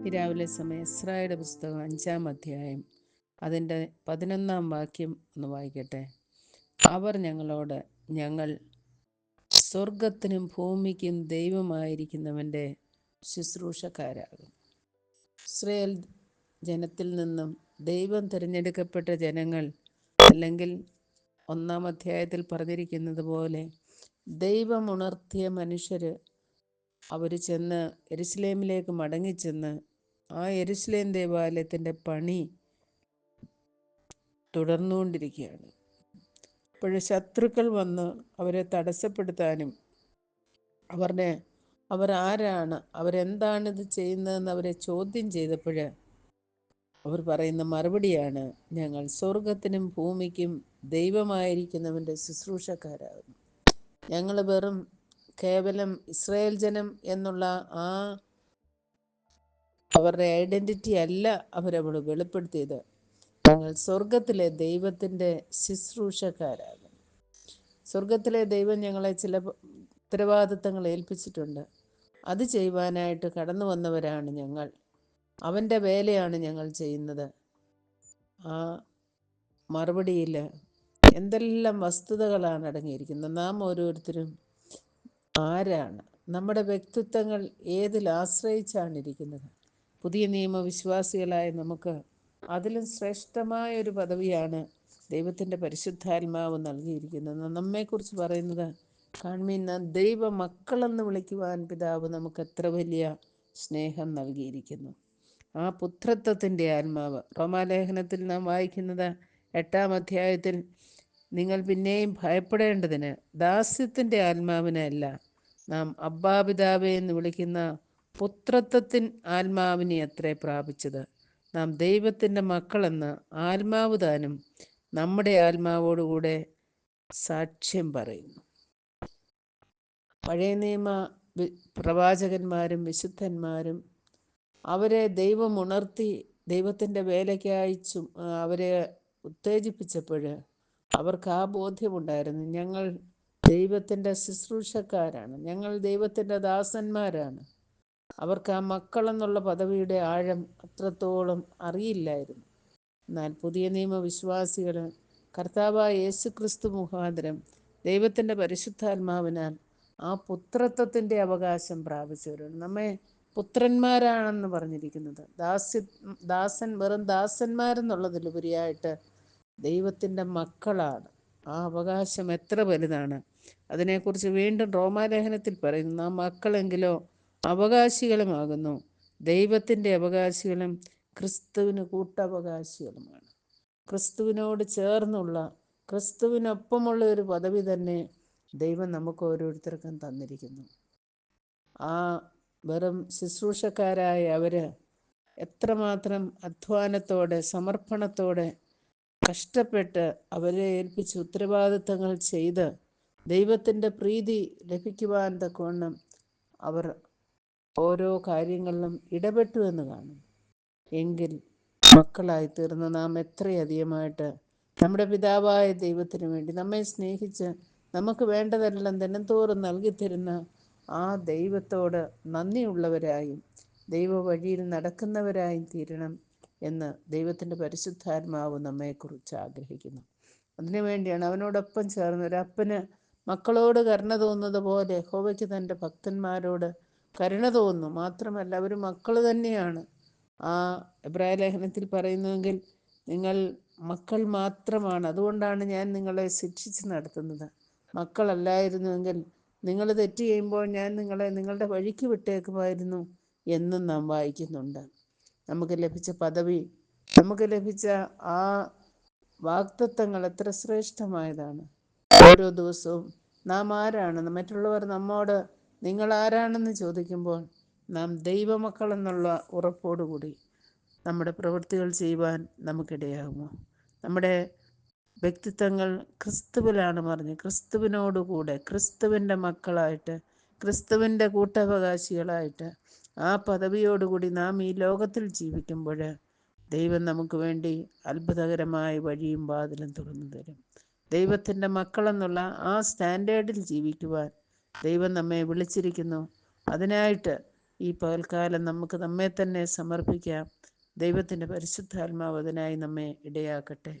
സമയം ഇസ്രായേൽ പുസ്തകം അഞ്ചാം അധ്യായം അതിന്റെ പതിനൊന്നാം വാക്യം ഒന്ന് വായിക്കട്ടെ. അവർ ഞങ്ങളോട് ഞങ്ങൾ സ്വർഗത്തിനും ഭൂമിക്കും ദൈവമായിരിക്കുന്നവന്റെ ശുശ്രൂഷക്കാരാകും ഇസ്രയേൽ ജനത്തിൽ നിന്നും ദൈവം തിരഞ്ഞെടുക്കപ്പെട്ട ജനങ്ങൾ അല്ലെങ്കിൽ ഒന്നാം അധ്യായത്തിൽ പറഞ്ഞിരിക്കുന്നത് പോലെ ദൈവം ഉണർത്തിയ മനുഷ്യർ അവർ ചെന്ന് എരുസലേമിലേക്ക് മടങ്ങിച്ചെന്ന് ആ എരുസലേം ദേവാലയത്തിന്റെ പണി തുടർന്നുകൊണ്ടിരിക്കുകയാണ്. അപ്പോൾ ശത്രുക്കൾ വന്ന് അവരെ തടസ്സപ്പെടുത്താനും അവരുടെ അവരാരാണ് അവരെന്താണിത് ചെയ്യുന്നതെന്ന് അവരെ ചോദ്യം ചെയ്തപ്പോൾ അവർ പറയുന്ന മറുപടിയാണ് ഞങ്ങൾ സ്വർഗത്തിനും ഭൂമിക്കും ദൈവമായിരിക്കുന്നവന്റെ ശുശ്രൂഷക്കാരാകുന്നു. ഞങ്ങൾ വെറും കേവലം ഇസ്രയേൽ ജനം എന്നുള്ള ആ അവരുടെ ഐഡന്റിറ്റി അല്ല അവരവിടെ വെളിപ്പെടുത്തിയത്. ഞങ്ങൾ സ്വർഗത്തിലെ ദൈവത്തിന്റെ ശുശ്രൂഷക്കാരാകും സ്വർഗത്തിലെ ദൈവം ഞങ്ങളെ ചില ഉത്തരവാദിത്തങ്ങൾ ഏൽപ്പിച്ചിട്ടുണ്ട്. അത് ചെയ്യുവാനായിട്ട് കടന്നു വന്നവരാണ് ഞങ്ങൾ. അവന്റെ വേലയാണ് ഞങ്ങൾ ചെയ്യുന്നത്. ആ മറുപടിയിൽ എന്തെല്ലാം വസ്തുതകളാണ് അടങ്ങിയിരിക്കുന്നത്? നാം ഓരോരുത്തരും ആരാണ്? നമ്മുടെ വ്യക്തിത്വങ്ങൾ ഏതിൽ ആശ്രയിച്ചാണ് ഇരിക്കുന്നത്? പുതിയ നിയമവിശ്വാസികളായ നമുക്ക് അതിലും ശ്രേഷ്ഠമായ ഒരു പദവിയാണ് ദൈവത്തിന്റെ പരിശുദ്ധാത്മാവ് നൽകിയിരിക്കുന്നത്. നമ്മെക്കുറിച്ച് പറയുന്നത് കാൺമീന്ന ദൈവ മക്കളെന്ന് വിളിക്കുവാൻ പിതാവ് നമുക്ക് എത്ര വലിയ സ്നേഹം നൽകിയിരിക്കുന്നു. ആ പുത്രത്വത്തിന്റെ ആത്മാവ്. റോമാലേഖനത്തിൽ നാം വായിക്കുന്നത് എട്ടാം അധ്യായത്തിൽ നിങ്ങൾ പിന്നെയും ഭയപ്പെടേണ്ടതിന് ദാസ്യത്തിന്റെ ആത്മാവിനല്ല നാം അബ്ബാപിതാവെ എന്ന് വിളിക്കുന്ന പുത്രത്വത്തിൻ ആത്മാവിനെ അത്രേ പ്രാപിച്ചത്. നാം ദൈവത്തിന്റെ മക്കളെന്ന് ആത്മാവ് താനും നമ്മുടെ ആത്മാവോടുകൂടെ സാക്ഷ്യം പറയുന്നു. പഴയ നിയമ പ്രവാചകന്മാരും വിശുദ്ധന്മാരും അവരെ ദൈവം ഉണർത്തി ദൈവത്തിന്റെ വേലയ്ക്കായി അവരെ ഉത്തേജിപ്പിച്ചപ്പോൾ അവർക്ക് ആ ബോധ്യമുണ്ടായിരുന്നു ഞങ്ങൾ ദൈവത്തിന്റെ ശുശ്രൂഷക്കാരാണ്. ഞങ്ങൾ ദൈവത്തിന്റെ ദാസന്മാരാണ്. അവർക്ക് ആ മക്കളെന്നുള്ള പദവിയുടെ ആഴം അത്രത്തോളം അറിയില്ലായിരുന്നു. എന്നാൽ പുതിയ നിയമവിശ്വാസികൾ കർത്താവായ യേശു ക്രിസ്തു മുഖാന്തരം ദൈവത്തിന്റെ പരിശുദ്ധാത്മാവിനാൽ ആ പുത്രത്വത്തിന്റെ അവകാശം പ്രാപിച്ചവരാണ്. നമ്മെ പുത്രന്മാരാണെന്ന് പറഞ്ഞിരിക്കുന്നത്. ദാസ്യ ദാസൻ വെറും ദാസന്മാരെന്നുള്ളതിലുപരിയായിട്ട് ദൈവത്തിന്റെ മക്കളാണ്. ആ അവകാശം എത്ര വലുതാണ്. അതിനെക്കുറിച്ച് വീണ്ടും റോമാലേഖനത്തിൽ പറയുന്നു ആ മക്കളെങ്കിലോ അവകാശികളുമാകുന്നു. ദൈവത്തിന്റെ അവകാശികളും ക്രിസ്തുവിന് കൂട്ടവകാശികളുമാണ്. ക്രിസ്തുവിനോട് ചേർന്നുള്ള ക്രിസ്തുവിനൊപ്പമുള്ള ഒരു പദവി തന്നെ ദൈവം നമുക്ക് ഓരോരുത്തർക്കും തന്നിരിക്കുന്നു. ആ വെറും ശുശ്രൂഷക്കാരായ അവർ എത്രമാത്രം അധ്വാനത്തോടെ സമർപ്പണത്തോടെ കഷ്ടപ്പെട്ട് അവരെ ഏൽപ്പിച്ച് ഉത്തരവാദിത്തങ്ങൾ ചെയ്ത് ദൈവത്തിന്റെ പ്രീതി ലഭിക്കുവാൻ തക്കവണ്ണം അവർ ഓരോ കാര്യങ്ങളിലും ഇടപെട്ടു എന്ന് കാണും. എങ്കിൽ മക്കളായി തീർന്ന നാം എത്രയധികമായിട്ട് നമ്മുടെ പിതാവായ ദൈവത്തിന് വേണ്ടി നമ്മെ സ്നേഹിച്ച് നമുക്ക് വേണ്ടതെല്ലാം ദിനംതോറും നൽകിത്തരുന്ന ആ ദൈവത്തോട് നന്ദിയുള്ളവരായും ദൈവ വഴിയിൽ നടക്കുന്നവരായും തീരണം എന്ന് ദൈവത്തിന്റെ പരിശുദ്ധാത്മാവ് നമ്മെക്കുറിച്ച് ആഗ്രഹിക്കുന്നു. അതിനുവേണ്ടിയാണ് അവനോടൊപ്പം ചേർന്ന് ഒരപ്പന് മക്കളോട് കരുണ തോന്നുന്നത് പോലെ ഹോവയ്ക്ക് തന്റെ ഭക്തന്മാരോട് കരുണ തോന്നുന്നു. മാത്രമല്ല അവർ മക്കൾ തന്നെയാണ്. ആ എബ്രായ ലേഖനത്തിൽ പറയുന്നുവെങ്കിൽ നിങ്ങൾ മക്കൾ മാത്രമാണ്. അതുകൊണ്ടാണ് ഞാൻ നിങ്ങളെ ശിക്ഷിച്ച് നടത്തുന്നത്. മക്കളല്ലായിരുന്നുവെങ്കിൽ നിങ്ങൾ തെറ്റ് ചെയ്യുമ്പോൾ ഞാൻ നിങ്ങളെ നിങ്ങളുടെ വഴിക്ക് വിട്ടേക്കുമായിരുന്നു എന്നും നാം വായിക്കുന്നുണ്ട്. നമുക്ക് ലഭിച്ച പദവി നമുക്ക് ലഭിച്ച ആ വാക്തത്വങ്ങൾ എത്ര ശ്രേഷ്ഠമായതാണ്. ഓരോ ദിവസവും നാം ആരാണ്? മറ്റുള്ളവർ നമ്മോട് നിങ്ങൾ ആരാണെന്ന് ചോദിക്കുമ്പോൾ നാം ദൈവമക്കൾ എന്നുള്ള ഉറപ്പോടുകൂടി നമ്മുടെ പ്രവൃത്തികൾ ചെയ്യുവാൻ നമുക്കിടയാകുമോ? നമ്മുടെ വ്യക്തിത്വങ്ങൾ ക്രിസ്തുവിലാണ് പറഞ്ഞ് ക്രിസ്തുവിനോടുകൂടെ ക്രിസ്തുവിന്റെ മക്കളായിട്ട് ക്രിസ്തുവിന്റെ കൂട്ടവകാശികളായിട്ട് ആ പദവിയോടുകൂടി നാം ഈ ലോകത്തിൽ ജീവിക്കുമ്പോൾ ദൈവം നമുക്ക് വേണ്ടി അത്ഭുതകരമായ വഴിയും വാതിലും തുറന്നു തരും. ദൈവത്തിന്റെ മക്കളെന്നുള്ള ആ സ്റ്റാൻഡേർഡിൽ ജീവിക്കുവാൻ ദൈവം നമ്മെ വിളിച്ചിരിക്കുന്നു അതിനായിട്ട് ഈ പകൽക്കാലം നമുക്ക് നമ്മെ തന്നെ സമർപ്പിക്കാം ദൈവത്തിന്റെ പരിശുദ്ധാത്മാവ് അതിനായി നമ്മെ ഇടയാക്കട്ടെ.